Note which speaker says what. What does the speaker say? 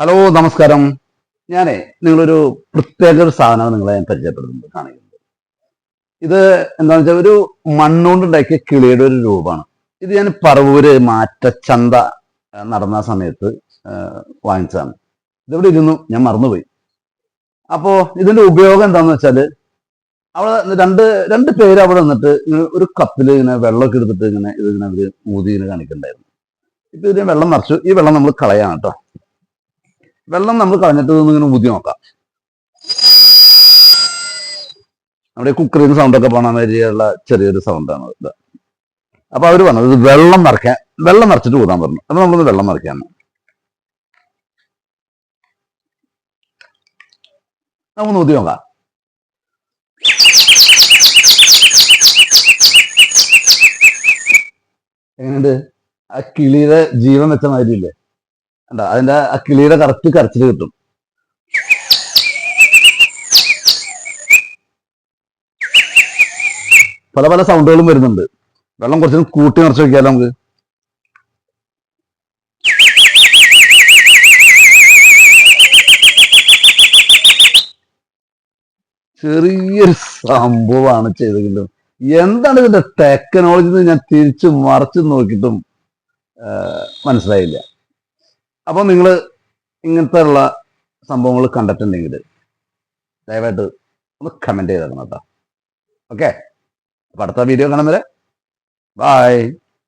Speaker 1: Hello നമസ്കാരം. ഞാനേ നിങ്ങളൊരു പ്രത്യേക ഒരു സാധനമാണ് നിങ്ങളെ ഞാൻ പരിചയപ്പെടുത്തുന്നത് കാണിക്കുന്നത്. ഇത് എന്താണെന്ന് വെച്ചാൽ ഒരു മണ്ണുകൊണ്ടുണ്ടാക്കിയ കിളിയുടെ ഒരു രൂപമാണ്. ഇത് ഞാൻ പറവൂര് മാറ്റച്ചന്ത നടന്ന സമയത്ത് വാങ്ങിച്ചതാണ്. ഇതിവിടെ ഇരുന്നു ഞാൻ മറന്നുപോയി. അപ്പോ ഇതിന്റെ ഉപയോഗം എന്താണെന്ന് വെച്ചാൽ അവിടെ രണ്ട് രണ്ട് പേര് അവിടെ നിന്നിട്ട് ഒരു കപ്പിൽ ഇങ്ങനെ വെള്ളമൊക്കെ എടുത്തിട്ട് ഇങ്ങനെ ഇതിങ്ങനെ ഊതി ഇങ്ങനെ കാണിക്കണ്ടായിരുന്നു. ഇപ്പൊ ഇതിന് വെള്ളം നിറച്ചു. ഈ വെള്ളം നമ്മൾ കളയാണ് കേട്ടോ വെള്ളം നമ്മൾ കളഞ്ഞിട്ട് ഇങ്ങനെ ഊതി നോക്കാം. നമ്മുടെ കുക്കറിന് സൗണ്ട് ഒക്കെ പോണ മാതിരിയുള്ള ചെറിയൊരു സൗണ്ടാണ് ഇത്. അപ്പൊ അവർ പറഞ്ഞത് വെള്ളം നിറയ്ക്കാൻ വെള്ളം നിറച്ചിട്ട് ഊതാൻ പറഞ്ഞു. അപ്പൊ നമ്മളൊന്ന് വെള്ളം നിറയ്ക്കാൻ നമുക്കൊന്ന് ഊതി നോക്കാം. എങ്ങനെയുണ്ട്? ആ കിളിയുടെ ജീവൻ വെച്ച മാതിരി കണ്ടോ? അതിന്റെ ആ കിളിയുടെ കറക്റ്റ് കറച്ചിൽ കിട്ടും. പല പല സൗണ്ടുകളും വരുന്നുണ്ട്. വെള്ളം കുറച്ചും കൂട്ടി നിറച്ച് വെക്കാലോ നമുക്ക്? ചെറിയൊരു സംഭവമാണ് ചെയ്തെങ്കിലും എന്താണ് ഇതിന്റെ ടെക്നോളജി എന്ന് ഞാൻ തിരിച്ചു മറച്ചു നോക്കിയിട്ടും മനസ്സിലായില്ല. അപ്പോൾ നിങ്ങൾ ഇങ്ങനത്തെ ഉള്ള സംഭവങ്ങൾ കണ്ടിട്ടുണ്ടെങ്കിൽ ദയവായിട്ട് ഒന്ന് കമന്റ് ചെയ്തേക്കണം കേട്ടോ. ഓക്കെ അപ്പൊ അടുത്ത വീഡിയോ കാണുമ്പോൾ ബൈ